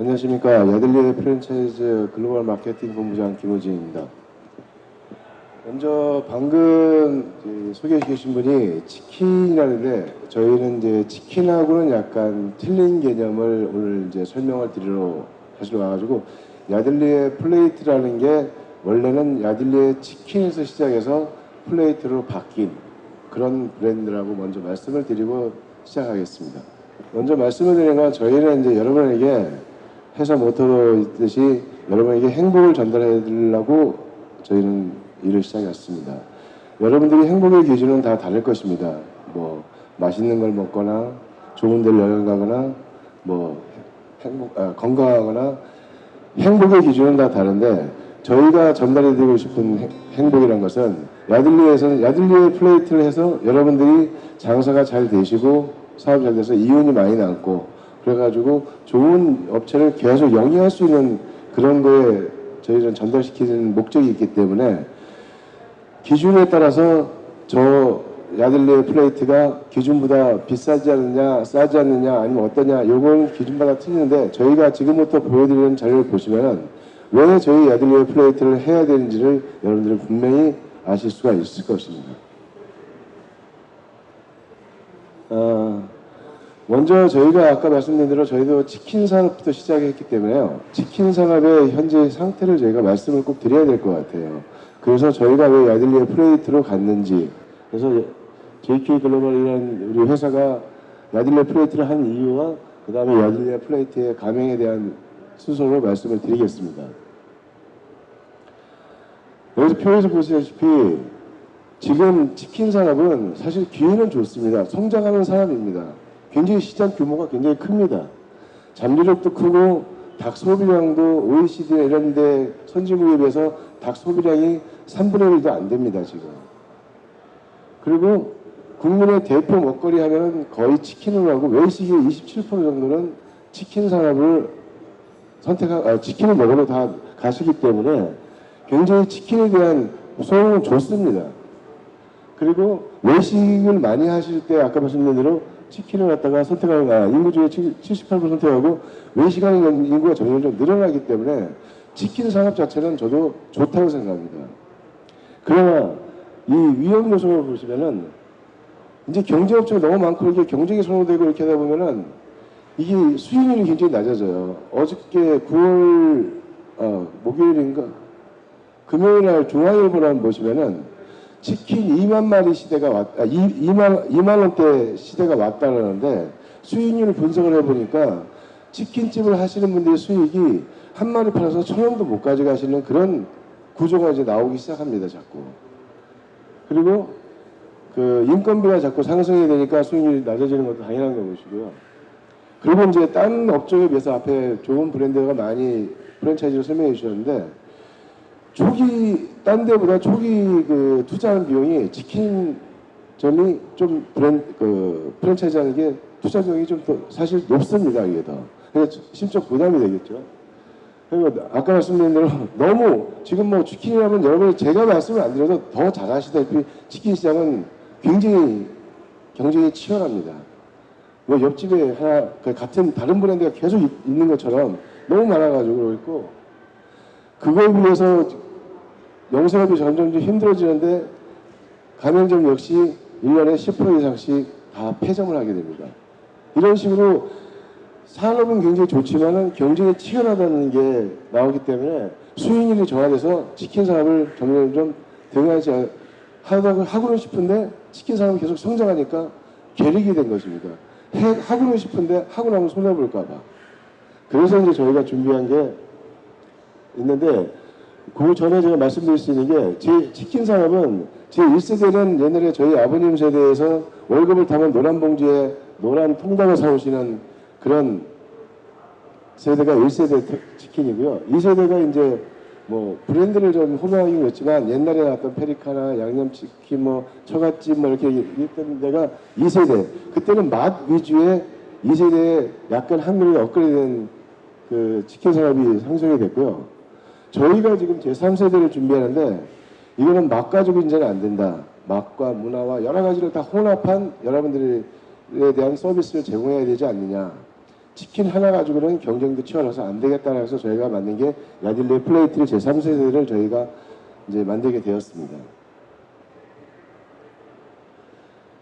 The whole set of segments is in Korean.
안녕하십니까 야들리의 프랜차이즈 글로벌 마케팅 본부장 김호진입니다. 먼저 방금 소개해 주신 분이 치킨이라는데 저희는 이제 치킨하고는 약간 틀린 개념을 오늘 이제 설명을 드리러 사실 와가지고 야들리의 플레이트라는 게 원래는 야들리의 치킨에서 시작해서 플레이트로 바뀐 그런 브랜드라고 먼저 말씀을 드리고 시작하겠습니다. 먼저 말씀을 드리는 건 저희는 이제 여러분에게 회사 모토도 있듯이 여러분에게 행복을 전달해 드리려고 저희는 일을 시작했습니다. 여러분들이 행복의 기준은 다 다를 것입니다. 뭐 맛있는 걸 먹거나 좋은 데를 여행 가거나 뭐 행복 아, 건강하거나 행복의 기준은 다 다른데 저희가 전달해 드리고 싶은 행- 행복이란 것은 야들리에서는 야들리의 플레이트를 해서 여러분들이 장사가 잘 되시고 사업 잘 돼서 이윤이 많이 남고 그래가지고 좋은 업체를 계속 영위할 수 있는 그런 거에 저희는 전달시키는 목적이 있기 때문에 기준에 따라서 저 야들리의 플레이트가 기준보다 비싸지 않느냐 싸지 않느냐 아니면 어떠냐 요건 기준마다 틀리는데 저희가 지금부터 보여드리는 자료를 보시면은 왜 저희 야들리의 플레이트를 해야 되는지를 여러분들은 분명히 아실 수가 있을 것입니다. 먼저 저희가 아까 말씀드린 대로 저희도 치킨 산업부터 시작했기 때문에요. 치킨 산업의 현재 상태를 저희가 말씀을 꼭 드려야 될 것 같아요. 그래서 저희가 왜 야들리의 플레이트로 갔는지, 그래서 JK 글로벌이라는 우리 회사가 야들리의 플레이트를 한 이유와 그 다음에 야들리의 플레이트의 가맹에 대한 순서로 말씀을 드리겠습니다. 여기서 표에서 보시다시피 지금 치킨 산업은 사실 기회는 좋습니다. 성장하는 산업입니다. 굉장히 시장 규모가 굉장히 큽니다. 잠재력도 크고 닭 소비량도 OECD 이런 데 선진국에 비해서 닭 소비량이 3분의 1도 안 됩니다, 지금. 그리고 국민의 대표 먹거리 하면은 거의 치킨으로 하고 외식의 27% 정도는 치킨 산업을 선택하, 아, 치킨을 먹으러 다 가시기 때문에 굉장히 치킨에 대한 소용은 좋습니다. 그리고 외식을 많이 하실 때 아까 말씀드린 대로 치킨을 갖다가 선택하는 아, 인구 중에 78% 선택하고 외식하는 인구가 점점 늘어나기 때문에 치킨 산업 자체는 저도 좋다고 생각합니다. 그러나 이 위험 요소를 보시면은 이제 경제업체가 너무 많고 이게 경쟁이 선호되고 이렇게 하다 보면은 이게 수익률이 굉장히 낮아져요. 어저께 9월 어, 목요일인가 금요일 날 중앙일보를 한번 보시면은 치킨 2만 마리 시대가 왔, 아, 2, 2만, 2만 원대 시대가 왔다는데 수익률을 분석을 해보니까 치킨집을 하시는 분들의 수익이 한 마리 팔아서 천 원도 못 가져가시는 그런 구조가 이제 나오기 시작합니다, 자꾸. 그리고 그 인건비가 자꾸 상승이 되니까 수익률이 낮아지는 것도 당연한 것이고요. 그리고 이제 다른 업종에 비해서 앞에 좋은 브랜드가 많이 프랜차이즈로 설명해 주셨는데 초기 딴 데보다 초기 그 투자하는 비용이 치킨점이 좀 브랜 그 프랜차이즈 하는 게 투자 비용이 좀 더 사실 높습니다 이게 더 그래서 심적 부담이 되겠죠. 그리고 아까 말씀드린 대로 너무 지금 뭐 치킨이라면 여러분이 제가 말씀을 안 드려도 더 잘 아시다시피 치킨 시장은 굉장히 경쟁이 치열합니다. 뭐 옆집에 하나 그 같은 다른 브랜드가 계속 있- 있는 것처럼 너무 많아가지고 있고 그걸 위해서 영세업이 점점 좀 힘들어지는데 가맹점 역시 1년에 10% 이상씩 다 폐점을 하게 됩니다. 이런 식으로 산업은 굉장히 좋지만은 경쟁이 치열하다는 게 나오기 때문에 수익률이 저하돼서 치킨 산업을 점점 좀 등하지 하다가 하고는 싶은데 치킨 산업이 계속 성장하니까 괴력이 된 것입니다. 해, 하고는 싶은데 하고 나면 손해볼까봐. 그래서 이제 저희가 준비한 게 있는데 그 전에 제가 말씀드릴 수 있는 게 제 치킨 산업은 제 1세대는 옛날에 저희 아버님 세대에서 월급을 타면 노란 봉지에 노란 통닭을 사오시는 그런 세대가 1세대 치킨이고요. 2세대가 이제 뭐 브랜드를 좀 호명하긴 했지만 옛날에 나왔던 페리카나 양념치킨 뭐 처갓집 뭐 이렇게 있던 데가 2세대 그때는 맛 위주의 2세대에 약간 한국이 업그레이드된 그 치킨 산업이 상승이 됐고요. 저희가 지금 제3세대를 준비하는데 이거는 맛 가지고 이제는 안 된다. 맛과 문화와 여러 가지를 다 혼합한 여러분들에 대한 서비스를 제공해야 되지 않느냐. 치킨 하나 가지고는 경쟁도 치열해서 안 되겠다고 해서 저희가 만든 게 야딜레 플레이트 제3세대를 저희가 이제 만들게 되었습니다.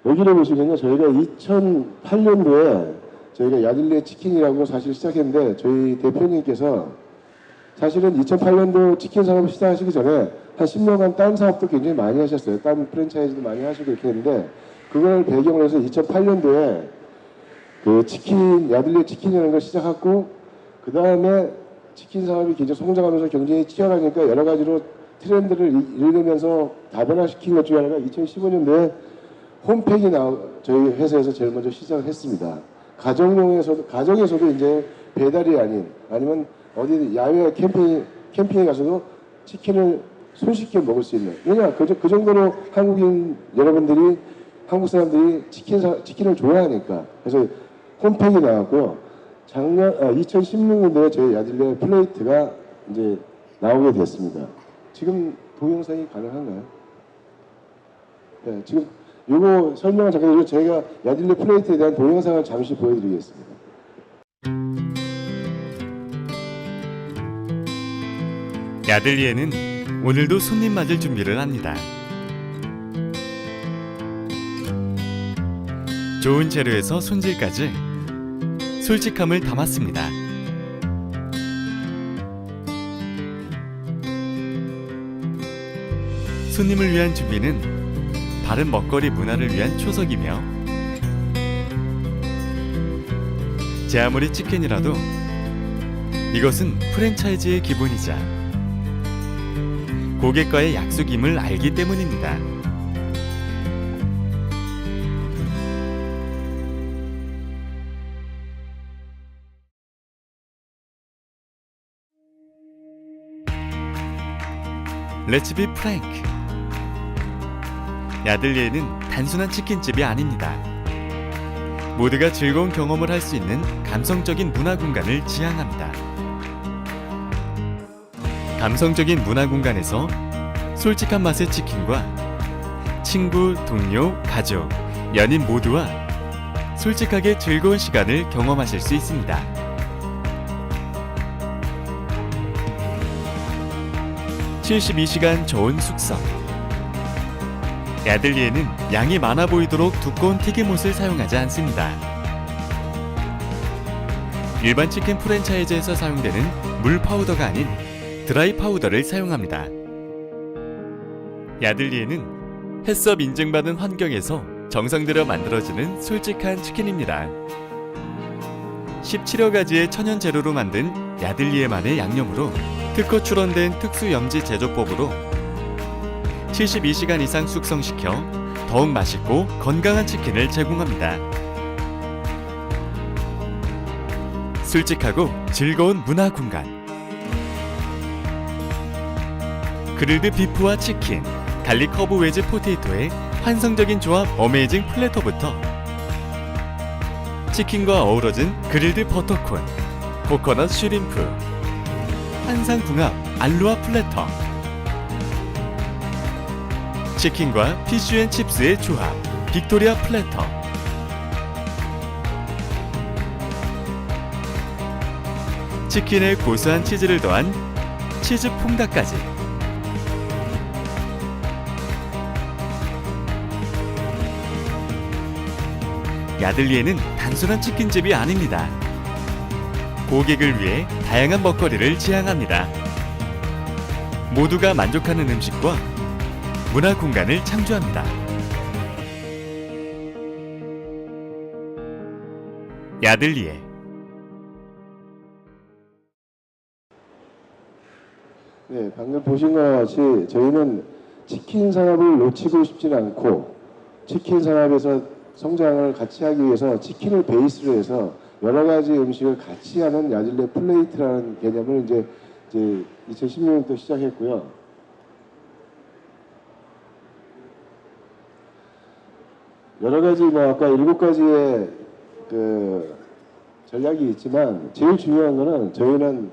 여기를 보시면요. 저희가 2008년도에 저희가 야딜레 치킨이라고 사실 시작했는데 저희 대표님께서 사실은 2008년도 치킨 산업을 시작하시기 전에 한 10년간 딴 사업도 굉장히 많이 하셨어요. 딴 프랜차이즈도 많이 하시고 이렇게 했는데 그걸 배경으로 해서 2008년도에 그 치킨 야들레 치킨이라는 걸 시작했고 그 다음에 치킨 사업이 굉장히 성장하면서 경쟁이 치열하니까 여러 가지로 트렌드를 이- 읽으면서 다변화시킨 것 중에 하나가 2015년도에 홈팩이 나 저희 회사에서 제일 먼저 시작을 했습니다. 가정용에서도 가정에서도 이제 배달이 아닌 아니면 어디 야외 캠핑 캠핑에 가서도 치킨을 손쉽게 먹을 수 있는 왜냐 그, 정- 그 정도로 한국인 여러분들이 한국 사람들이 치킨 사, 치킨을 좋아하니까 그래서 홈팩이 나왔고요. 작년 아, 2016년도에 저희 야딜레 플레이트가 이제 나오게 됐습니다. 지금 동영상이 가능한가요? 네, 지금 요거 설명을 잠깐 드리고 저희가 야딜레 플레이트에 대한 동영상을 잠시 보여드리겠습니다. 야들리에는 오늘도 손님 맞을 준비를 합니다. 좋은 재료에서 손질까지 솔직함을 담았습니다. 손님을 위한 준비는 바른 먹거리 문화를 위한 초석이며 제 아무리 치킨이라도 이것은 프랜차이즈의 기본이자 고객과의 약속임을 알기 때문입니다. Be frank. 야들리에는 단순한 치킨집이 아닙니다. 모두가 즐거운 경험을 할 수 있는 감성적인 문화 공간을 지향합니다. 감성적인 문화 공간에서 솔직한 맛의 치킨과 친구, 동료, 가족, 연인 모두와 솔직하게 즐거운 시간을 경험하실 수 있습니다. (72시간) 저온 숙성 야들리에는 양이 많아 보이도록 두꺼운 튀김옷을 사용하지 않습니다. 일반 치킨 프랜차이즈에서 사용되는 물 파우더가 아닌 드라이 파우더를 사용합니다. 야들리에는 햇섭 인증받은 환경에서 정성 들여 만들어지는 솔직한 치킨입니다. 17여 가지의 천연 재료로 만든 야들리에만의 양념으로 특허 출원된 특수 염지 제조법으로 72시간 이상 숙성시켜 더욱 맛있고 건강한 치킨을 제공합니다. 솔직하고 즐거운 문화 공간. 그릴드 비프와 치킨, 갈릭 커브 웨지 포테이토의 환상적인 조합 어메이징 플래터부터 치킨과 어우러진 그릴드 버터콘, 코코넛 슈림프, 환상궁합 알루아 플래터, 치킨과 피쉬앤칩스의 조합 빅토리아 플래터, 치킨에 고소한 치즈를 더한 치즈 퐁다까지 야들리에는 단순한 치킨집이 아닙니다. 고객을 위해 다양한 먹거리를 지향합니다. 모두가 만족하는 음식과 문화 공간을 창조합니다. 야들리에 네, 방금 보신 것 같이 저희는 치킨 산업을 놓치고 싶지는 않고 치킨 산업에서 성장을 같이 하기 위해서 치킨을 베이스로 해서 여러 가지 음식을 같이 하는 야질레 플레이트라는 개념을 이제, 이제 2016년부터 시작했고요. 여러 가지 뭐 아까 일곱 가지의 그 전략이 있지만 제일 중요한 거는 저희는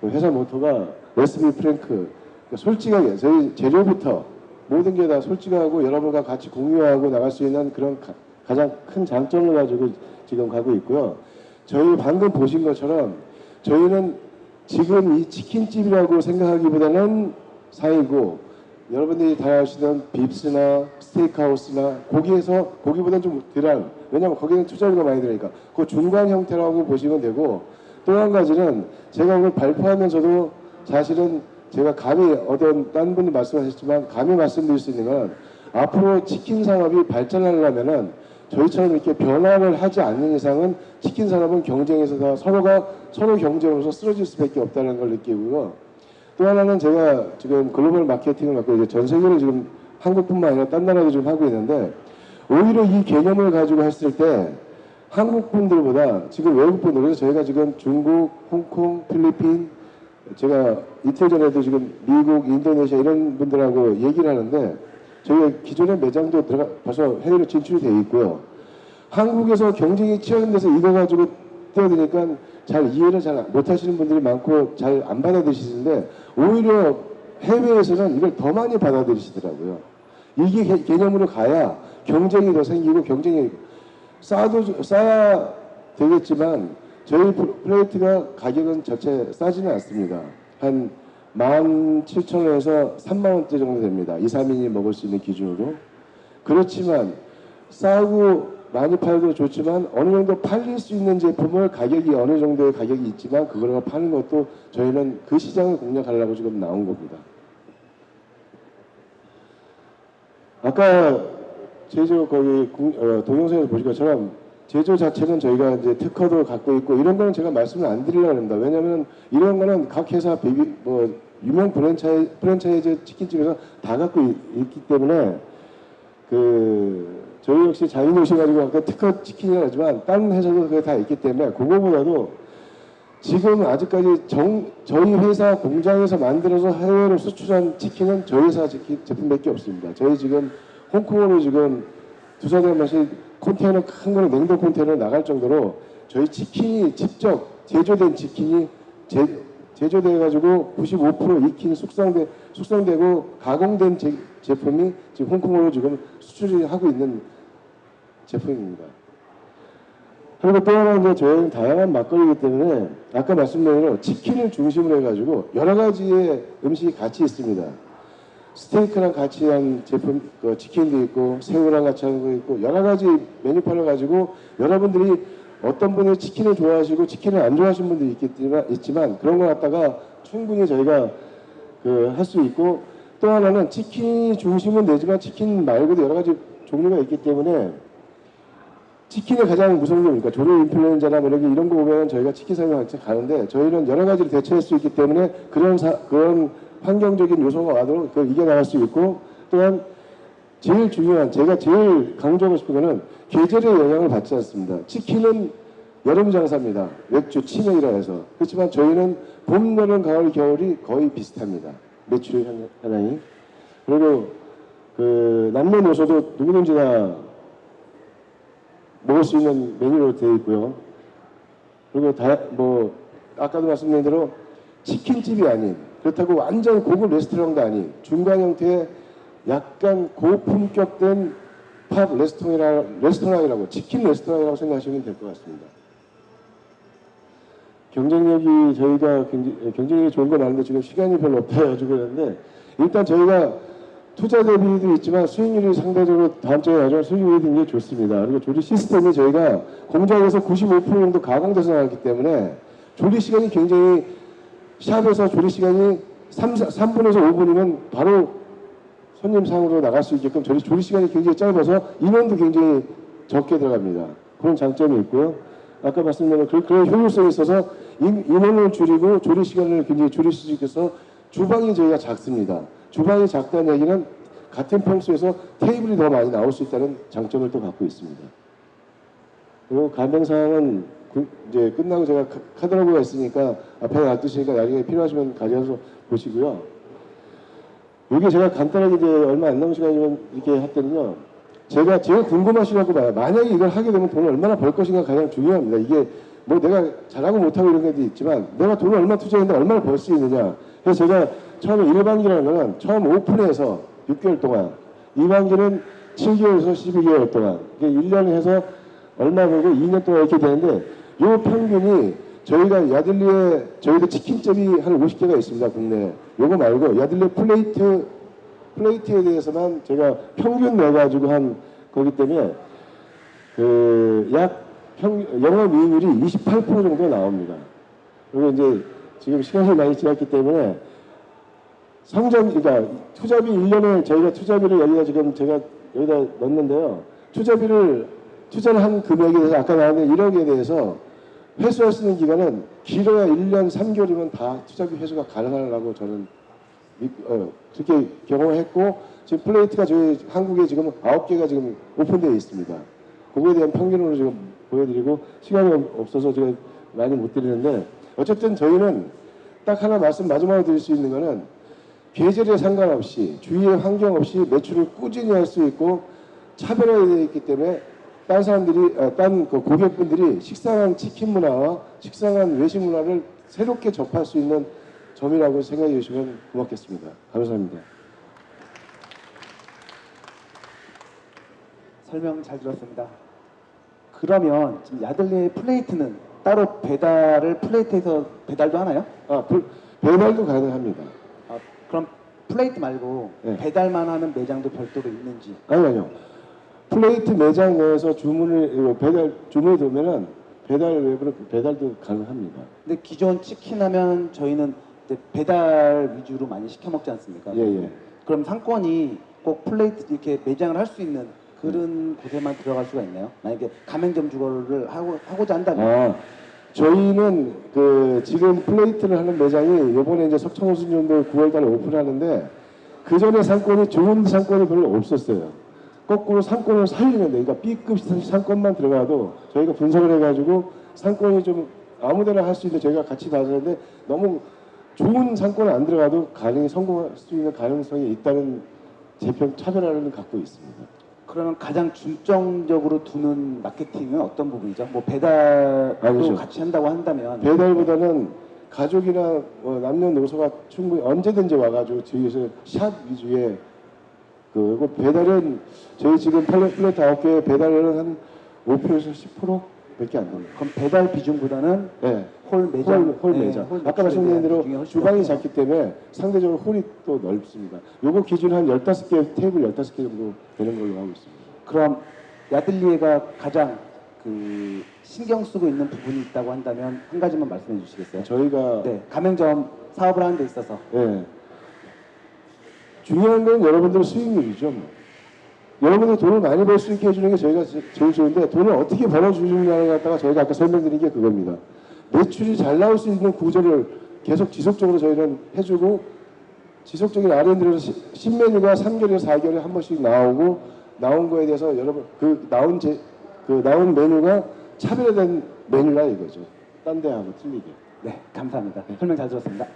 그 회사 모토가 레스비 프랭크 그러니까 솔직하게 저희 재료부터 모든 게 다 솔직하고 여러분과 같이 공유하고 나갈 수 있는 그런 가, 장큰 장점을 가지고 지금 가고 있고요. 저희 방금 보신 것처럼 저희는 지금 이 치킨집이라고 생각하기보다는 사이고 여러분들이 다 아시던 빕스나 스테이크하우스나 고기에서 고기보다는 좀 덜한 왜냐하면 거기는 투자비가 많이 들으니까 그 중간 형태라고 보시면 되고 또 한 가지는 제가 오늘 발표하면서도 사실은 제가 감히 어떤 딴 분이 말씀하셨지만 감히 말씀드릴 수 있는 건 앞으로 치킨 산업이 발전하려면은 저희처럼 이렇게 변화를 하지 않는 이상은 치킨 산업은 경쟁에서 다 서로가 서로 경쟁으로서 쓰러질 수밖에 없다는 걸 느끼고요. 또 하나는 제가 지금 글로벌 마케팅을 맡고 이제 전 세계를 지금 한국뿐만 아니라 딴 나라도 지금 하고 있는데 오히려 이 개념을 가지고 했을 때 한국 분들보다 지금 외국 분들 그래서 저희가 지금 중국, 홍콩, 필리핀 제가 이틀 전에도 지금 미국, 인도네시아 이런 분들하고 얘기를 하는데 저희가 기존의 매장도 들어가 벌써 해외로 진출이 돼 있고요. 한국에서 경쟁이 치열한 데서 이거 가지고 뛰어드니까 잘 이해를 잘 못하시는 분들이 많고 잘 안 받아들이시는데 오히려 해외에서는 이걸 더 많이 받아들이시더라고요. 이게 개- 개념으로 가야 경쟁이 더 생기고 경쟁이 싸도 좀- 싸야 되겠지만 저희 플- 플레이트가 가격은 자체 싸지는 않습니다. 한 17,000원에서 3만 원대 정도 됩니다. 2, 3인이 먹을 수 있는 기준으로. 그렇지만 싸고 많이 팔도 좋지만 어느 정도 팔릴 수 있는 제품을 가격이 어느 정도의 가격이 있지만 그걸 파는 것도 저희는 그 시장을 공략하려고 지금 나온 겁니다. 아까 제조 거기 국- 어, 동영상에서 보신 것처럼 제조 자체는 저희가 이제 특허도 갖고 있고 이런 거는 제가 말씀을 안 드리려고 합니다. 왜냐하면 이런 거는 각 회사 베이비 뭐 유명 프랜차이 프랜차이즈 치킨집에서 다 갖고 있, 기 때문에 그 저희 역시 자인 오셔가지고 아까 특허 치킨이라 하지만 다른 회사도 그게 다 있기 때문에 그거보다도 지금 아직까지 정, 저희 회사 공장에서 만들어서 해외로 수출한 치킨은 저희 회사 치킨 제품밖에 없습니다. 저희 지금 홍콩으로 지금 달 마시 컨테이너 큰 거는 냉동 컨테이너 나갈 정도로 저희 치킨이 직접 제조된 치킨이 제, 제조돼 가지고 95% 익힌 숙성돼 숙성되고 가공된 제, 제품이 지금 홍콩으로 지금 수출이 하고 있는 제품입니다. 그리고 또 하나 이제 저희는 다양한 막걸리이기 때문에 아까 말씀드린 대로 치킨을 중심으로 해가지고 여러 가지의 음식이 같이 있습니다. 스테이크랑 같이 한 제품, 그 치킨도 있고 새우랑 같이 한 거 있고 여러 가지 메뉴판을 가지고 여러분들이 어떤 분이 치킨을 좋아하시고 치킨을 안 좋아하시는 분도 있겠지만 있지만 그런 거 갖다가 충분히 저희가 그 할 수 있고 또 하나는 치킨 중심은 되지만 치킨 말고도 여러 가지 종류가 있기 때문에 치킨의 가장 무서운 게 뭡니까? 조류 인플루엔자나 뭐 이런, 거 오면 저희가 치킨 사용 가는데 저희는 여러 가지로 대처할 수 있기 때문에 그런 사, 그런 환경적인 요소가 와도 그걸 이겨나갈 수 있고 또한 제일 중요한 제가 제일 강조하고 싶은 거는 계절의 영향을 받지 않습니다. 치킨은 여름 장사입니다. 맥주, 치맥이라 해서. 그렇지만 저희는 봄, 여름, 가을, 겨울이 거의 비슷합니다. 매출 현- 현황이. 그리고 그 남는 요소도 누구든지 다 먹을 수 있는 메뉴로 되어 있고요. 그리고 다, 뭐, 아까도 말씀드린 대로 치킨집이 아닌, 그렇다고 완전 고급 레스토랑도 아닌, 중간 형태의 약간 고품격된 팝 레스토랑이라, 레스토랑이라고, 치킨 레스토랑이라고 생각하시면 될 것 같습니다. 경쟁력이 저희가 굉장히, 경쟁력이 좋은 건 아닌데 지금 시간이 별로 없다가지고 그러는데 일단 저희가 투자 대비도 있지만 수익률이 상대적으로 다음 주에 나중에 수익률이 굉장히 좋습니다. 그리고 조리 시스템이 저희가 공장에서 95% 정도 가공돼서 나왔기 때문에 조리 시간이 굉장히 샵에서 조리 시간이 3, 3분에서 5분이면 바로 손님 상으로 나갈 수 있게끔 조리, 조리 시간이 굉장히 짧아서 인원도 굉장히 적게 들어갑니다. 그런 장점이 있고요. 아까 말씀드린 그, 그런 효율성이 있어서 인, 인원을 줄이고 조리 시간을 굉장히 줄일 수 있어서 주방이 저희가 작습니다. 주방이 작다는 얘기는 같은 평수에서 테이블이 더 많이 나올 수 있다는 장점을 또 갖고 있습니다. 그리고 간병사항은 그- 이제 끝나고 제가 카- 카탈로그가 있으니까 앞에 놔두시니까 나중에 필요하시면 가져와서 보시고요. 여기 제가 간단하게 이제 얼마 안 남은 시간이면 이렇게 할 때는요. 제가 제일 궁금하시라고 봐요. 만약에 이걸 하게 되면 돈을 얼마나 벌 것인가 가장 중요합니다. 이게 뭐 내가 잘하고 못하고 이런 것도 있지만 내가 돈을 얼마 투자했는데 얼마나 벌 수 있느냐. 그래서 제가 처음에 1반기라는 거는 처음 오픈해서 6개월 동안 2반기는 7개월에서 12개월 동안 이게 1년 해서 얼마 벌고 2년 동안 이렇게 되는데 요 평균이 저희가 야들리에 저희도 치킨집이 한 50개가 있습니다 국내에. 요거 말고 야들리 플레이트 플레이트에 대해서만 제가 평균 내 가지고 한 거기 때문에 그약 영업 이익률이 28% 정도 나옵니다. 그리고 이제 지금 시간이 많이 지났기 때문에 성전 그러니까 투자비 1년에 저희가 투자비를 여기다 지금 제가 여기다 넣는데요. 투자비를 투자를 한 금액에 대해서 아까 나왔는데 1억에 대해서 회수할 수 있는 기간은 길어야 1년 3개월이면 다 투자비 회수가 가능하다고 저는 믿- 어, 그렇게 경험을 했고 지금 플레이트가 저희 한국에 지금 9개가 지금 오픈되어 있습니다. 그거에 대한 평균으로 지금 보여드리고 시간이 없- 없어서 제가 많이 못 드리는데 어쨌든 저희는 딱 하나 말씀 마지막으로 드릴 수 있는 거는 계절에 상관없이 주위의 환경 없이 매출을 꾸준히 할 수 있고 차별화되어 있기 때문에 딴 사람들이 어, 딴그 고객분들이 식상한 치킨 문화와 식상한 외식 문화를 새롭게 접할 수 있는 점이라고 생각해 주시면 고맙겠습니다. 감사합니다. 설명 잘 들었습니다. 그러면 지금 야들리의 플레이트는 따로 배달을 플레이트에서 배달도 하나요? 아, 불- 배달도 가능합니다. 아, 그럼 플레이트 말고 네. 배달만 하는 매장도 별도로 있는지 아니 아니요. 플레이트 매장 내에서 주문을 이거 배달 주문이 되면은 배달 웹으로 배달도 가능합니다. 근데 기존 치킨 하면 저희는 배달 위주로 많이 시켜 먹지 않습니까? 예 예. 그럼 상권이 꼭 플레이트 이렇게 매장을 할 수 있는 그런 곳에만 들어갈 수가 있나요? 만약에 가맹점 주거를 하고, 하고자 한다면 아 저희는 그 지금 플레이트를 하는 매장이 이번에 이제 석천호순 정도 9월달에 오픈하는데 그 전에 상권이 좋은 상권이 별로 없었어요. 거꾸로 상권을 살리는데, 그러니까 B급 상권만 들어가도 저희가 분석을 해가지고 상권이 좀 아무데나 할 수 있는 저희가 같이 나서는데 너무 좋은 상권을 안 들어가도 가능히 성공할 수 있는 가능성이 있다는 제평 차별화를 갖고 있습니다. 그러면 가장 중점적으로 두는 마케팅은 어떤 부분이죠? 뭐 배달도 아니죠. 같이 한다고 한다면 배달보다는 가족이나 뭐 남녀노소가 충분히 언제든지 와가지고 저희에서 샵 위주의 그리고 배달은 저희 지금 플랫 플랫 아홉 개 배달은 한 5%에서 10%밖에 안 됩니다. 그럼 배달 비중보다는 네. 홀 매장, 홀, 홀 네, 매장. 홀 아까 말씀드린 대로 주방이 높구나. 작기 때문에 상대적으로 홀이 또 넓습니다. 요거 기준 한 15개, 테이블 15개 정도 되는 걸로 하고 있습니다. 그럼 야들리에가 가장 그 신경 쓰고 있는 부분이 있다고 한다면 한 가지만 말씀해 주시겠어요? 저희가 네, 가맹점 사업을 하는 데 있어서 예. 중요한 건 여러분들의 수익률이죠. 뭐. 여러분들이 돈을 많이 벌 수 있게 해주는 게 저희가 제- 제일 좋은데 돈을 어떻게 벌어주느냐를 갖다가 저희가 아까 설명드린 게 그겁니다. 매출이 잘 나올 수 있는 구조를 계속 지속적으로 저희는 해주고 지속적인 R&D를 신메뉴가 3개월에서 4개월에 한 번씩 나오고 나온 거에 대해서 여러분 그 나온 제, 그 나온 메뉴가 차별화된 메뉴라 이거죠. 딴 데하고 틀리게. 네, 감사합니다. 설명 잘 들었습니다.